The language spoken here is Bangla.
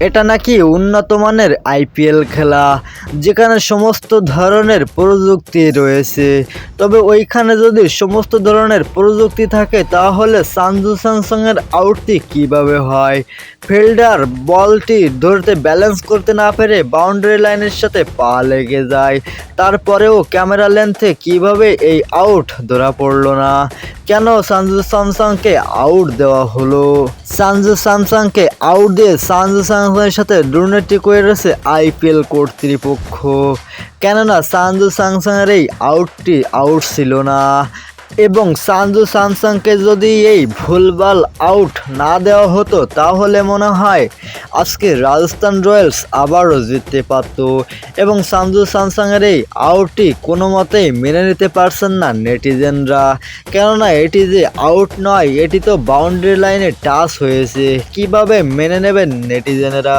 এটা নাকি উন্নত মানের আইপিএল খেলা, যেখানে সমস্ত ধরনের প্রযুক্তি রয়েছে। তবে ওইখানে যদি সমস্ত ধরনের প্রযুক্তি থাকে, তাহলে সানজু স্যামসাংয়ের আউটটি কীভাবে হয়? ফিল্ডার বলটি ধরতে ব্যালেন্স করতে না পেরে বাউন্ডারি লাইনের সাথে পা লেগে যায়। তারপরেও ক্যামেরা লেন্থে কীভাবে এই আউট ধরা পড়ল না? কেন সানজু স্যামসাংকে আউট দেওয়া হলো? সানজু স্যামসাংকে আউট দিয়ে সানজু স্যামসাংয়ের সাথে দুর্নীতি করে রয়েছে আইপিএল কর্তৃপক্ষ। কেননা, সানজু স্যামসাংয়ের এই আউটটি আউট ছিল না। এবং সানজু স্যামসাংকে যদি এই ভুলভাল আউট না দেওয়া হতো, তাহলে মনে হয় আজকে রাজস্থান রয়্যালস আবারও জিততে পারত। এবং সানজু স্যামসাংয়ের এই আউটটি কোনো মতেই মেনে নিতে পারছেন না নেটিজেনরা। কেননা, এটি যে আউট নয়, এটি তো বাউন্ডারি লাইনে টাচ হয়েছে। কীভাবে মেনে নেবেন নেটিজেনেরা?